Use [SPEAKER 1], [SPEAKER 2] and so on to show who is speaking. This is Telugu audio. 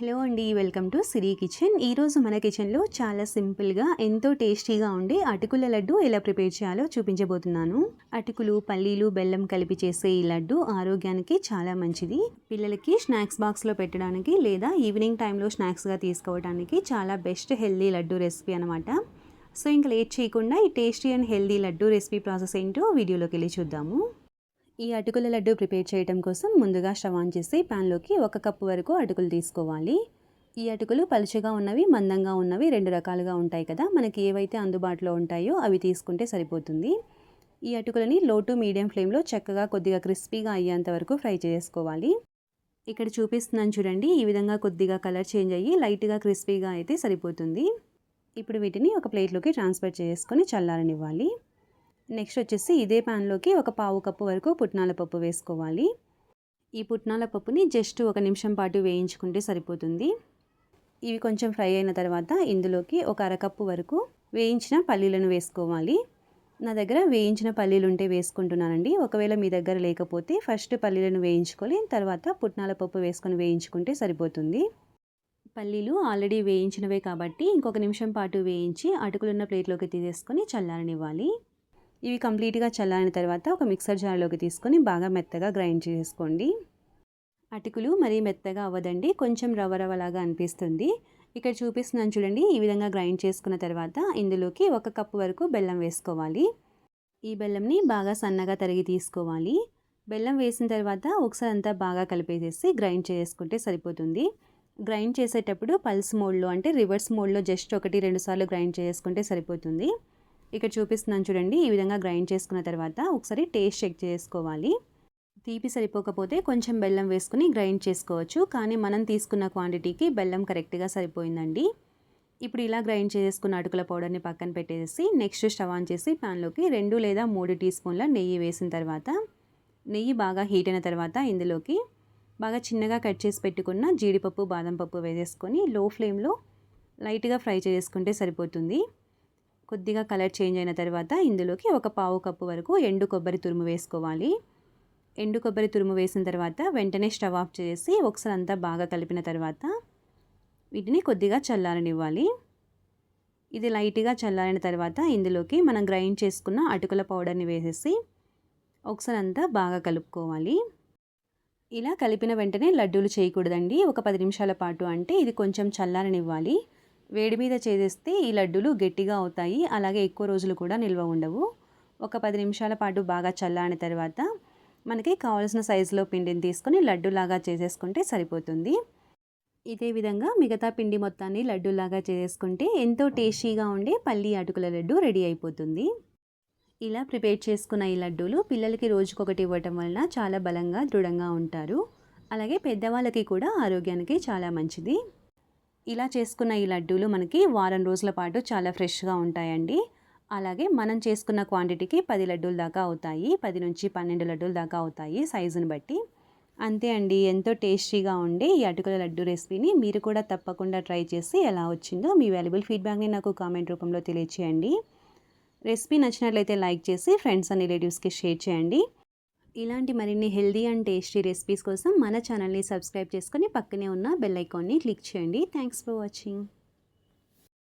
[SPEAKER 1] హలో అండి వెల్కమ్ టు సిరి కిచెన్. ఈరోజు మన కిచెన్లో చాలా సింపుల్గా ఎంతో టేస్టీగా ఉండే అటుకుల లడ్డు ఎలా ప్రిపేర్ చేయాలో చూపించబోతున్నాను. అటుకులు పల్లీలు బెల్లం కలిపి చేసే ఈ లడ్డు ఆరోగ్యానికి చాలా మంచిది. పిల్లలకి స్నాక్స్ బాక్స్లో పెట్టడానికి లేదా ఈవినింగ్ టైంలో స్నాక్స్గా తీసుకోవడానికి చాలా బెస్ట్ హెల్దీ లడ్డు రెసిపీ అనమాట సో ఇంకా లేట్ చేయకుండా ఈ tasty and healthy laddu recipe process ఏంటో వీడియోలోకి వెళ్ళి చూద్దాము. ఈ అటుకుల లడ్డు ప్రిపేర్ చేయడం కోసం ముందుగా స్టవ్ ఆన్ చేసి ప్యాన్లోకి ఒక కప్పు వరకు అటుకులు తీసుకోవాలి. ఈ అటుకులు పలుచగా ఉన్నవి మందంగా ఉన్నవి రెండు రకాలుగా ఉంటాయి కదా. మనకి ఏవైతే అందుబాటులో ఉంటాయో అవి తీసుకుంటే సరిపోతుంది. ఈ అటుకులని లో టు మీడియం ఫ్లేమ్లో చక్కగా కొద్దిగా క్రిస్పీగా అయ్యేంత వరకు ఫ్రై చేసుకోవాలి. ఇక్కడ చూపిస్తున్నాను చూడండి ఈ విధంగా కొద్దిగా కలర్ చేంజ్ అయ్యి లైట్గా క్రిస్పీగా అయితే సరిపోతుంది. ఇప్పుడు వీటిని ఒక ప్లేట్లోకి ట్రాన్స్ఫర్ చేసుకొని చల్లారనివ్వాలి. నెక్స్ట్ వచ్చేసి ఇదే ప్యాన్లోకి ఒక పావు కప్పు వరకు పుట్నాల పప్పు వేసుకోవాలి. ఈ పుట్నాల పప్పుని జస్ట్ ఒక నిమిషం పాటు వేయించుకుంటే సరిపోతుంది. ఇవి కొంచెం ఫ్రై అయిన తర్వాత ఇందులోకి ఒక అరకప్పు వరకు వేయించిన పల్లీలను వేసుకోవాలి. నా దగ్గర వేయించిన పల్లీలు ఉంటే వేసుకుంటున్నానండి. ఒకవేళ మీ దగ్గర లేకపోతే ఫస్ట్ పల్లీలను వేయించుకొని తర్వాత పుట్నాల పప్పు వేసుకొని వేయించుకుంటే సరిపోతుంది. పల్లీలు ఆల్రెడీ వేయించినవే కాబట్టి ఇంకొక నిమిషం పాటు వేయించి అటుకులున్న ప్లేట్లోకి తీసేసుకొని చల్లారనివ్వాలి. ఇవి కంప్లీట్గా చల్లారిన తర్వాత ఒక మిక్సర్ జార్లోకి తీసుకొని బాగా మెత్తగా గ్రైండ్ చేసుకోండి. అటుకులు మరీ మెత్తగా అవ్వదండి కొంచెం రవ్వ రవ్వలాగా అనిపిస్తుంది. ఇక్కడ చూపిస్తున్నాను చూడండి ఈ విధంగా గ్రైండ్ చేసుకున్న తర్వాత ఇందులోకి ఒక కప్పు వరకు బెల్లం వేసుకోవాలి. ఈ బెల్లంని బాగా సన్నగా తరిగి తీసుకోవాలి. బెల్లం వేసిన తర్వాత ఒకసారి అంతా బాగా కలిపేసేసి గ్రైండ్ చేసుకుంటే సరిపోతుంది. గ్రైండ్ చేసేటప్పుడు పల్స్ మోడ్లో అంటే రివర్స్ మోడ్లో జస్ట్ ఒకటి రెండు సార్లు గ్రైండ్ చేసుకుంటే సరిపోతుంది. ఇక్కడ చూపిస్తున్నాను చూడండి. ఈ విధంగా గ్రైండ్ చేసుకున్న తర్వాత ఒకసారి టేస్ట్ చెక్ చేసుకోవాలి. తీపి సరిపోకపోతే కొంచెం బెల్లం వేసుకుని గ్రైండ్ చేసుకోవచ్చు. కానీ మనం తీసుకున్న క్వాంటిటీకి బెల్లం కరెక్ట్గా సరిపోయిందండి. ఇప్పుడు ఇలా గ్రైండ్ చేసుకున్న అటుకుల పౌడర్ని పక్కన పెట్టేసి నెక్స్ట్ స్టవ్ ఆన్ చేసి ప్యాన్లోకి రెండు లేదా మూడు టీ స్పూన్ల నెయ్యి వేసిన తర్వాత నెయ్యి బాగా హీట్ అయిన తర్వాత ఇందులోకి బాగా చిన్నగా కట్ చేసి పెట్టుకున్న జీడిపప్పు బాదం పప్పు వేసేసుకొని లో ఫ్లేమ్లో లైట్గా ఫ్రై చేసుకుంటే సరిపోతుంది. కొద్దిగా కలర్ చేంజ్ అయిన తర్వాత ఇందులోకి ఒక పావు కప్పు వరకు ఎండు కొబ్బరి తురుము వేసుకోవాలి. ఎండు కొబ్బరి తురుము వేసిన తర్వాత వెంటనే స్టవ్ ఆఫ్ చేసి ఒకసారి అంతా బాగా కలిపిన తర్వాత వీటిని కొద్దిగా చల్లారనివ్వాలి. ఇది లైట్గా చల్లారిన తర్వాత ఇందులోకి మనం గ్రైండ్ చేసుకున్న అటుకుల పౌడర్ని వేసేసి ఒకసారి అంతా బాగా కలుపుకోవాలి. ఇలా కలిపిన వెంటనే లడ్డూలు చేయకూడదండి. ఒక పది నిమిషాల పాటు అంటే ఇది కొంచెం చల్లారనివ్వాలి. వేడి మీద చేసేస్తే ఈ లడ్డూలు గట్టిగా అవుతాయి. అలాగే ఎక్కువ రోజులు కూడా నిల్వ ఉండవు. ఒక పది నిమిషాల పాటు బాగా చల్లారిన తర్వాత మనకి కావాల్సిన సైజులో పిండిని తీసుకొని లడ్డూలాగా చేసేసుకుంటే సరిపోతుంది. ఇదే విధంగా మిగతా పిండి మొత్తాన్ని లడ్డూలాగా చేసేసుకుంటే ఎంతో టేస్టీగా ఉండే పల్లి అటుకుల లడ్డు రెడీ అయిపోతుంది. ఇలా ప్రిపేర్ చేసుకున్న ఈ లడ్డూలు పిల్లలకి రోజుకొకటి ఇవ్వటం వలన చాలా బలంగా దృఢంగా ఉంటారు. అలాగే పెద్దవాళ్ళకి కూడా ఆరోగ్యానికి చాలా మంచిది. ఇలా చేసుకున్న ఈ లడ్డూలు మనకి వారం రోజుల పాటు చాలా ఫ్రెష్గా ఉంటాయండి. అలాగే మనం చేసుకున్న క్వాంటిటీకి పది లడ్డూల దాకా అవుతాయి పది నుంచి పన్నెండు లడ్డూల దాకా అవుతాయి సైజుని బట్టి. అంతే అండి ఎంతో టేస్టీగా ఉండే ఈ అటుకుల లడ్డు రెసిపీని మీరు కూడా తప్పకుండా ట్రై చేసి ఎలా వచ్చిందో మీ వాల్యుబుల్ ఫీడ్బ్యాక్ని నాకు కామెంట్ రూపంలో తెలియచేయండి. రెసిపీ నచ్చినట్లయితే లైక్ చేసి ఫ్రెండ్స్ అండ్ రిలేటివ్స్కి షేర్ చేయండి. ఇలాంటి మరిన్ని హెల్దీ అండ్ టేస్టీ రెసిపీస్ కోసం మన ఛానల్ని సబ్స్క్రైబ్ చేసుకొని పక్కనే ఉన్న బెల్ ఐకాన్ని క్లిక్ చేయండి. Thanks for watching.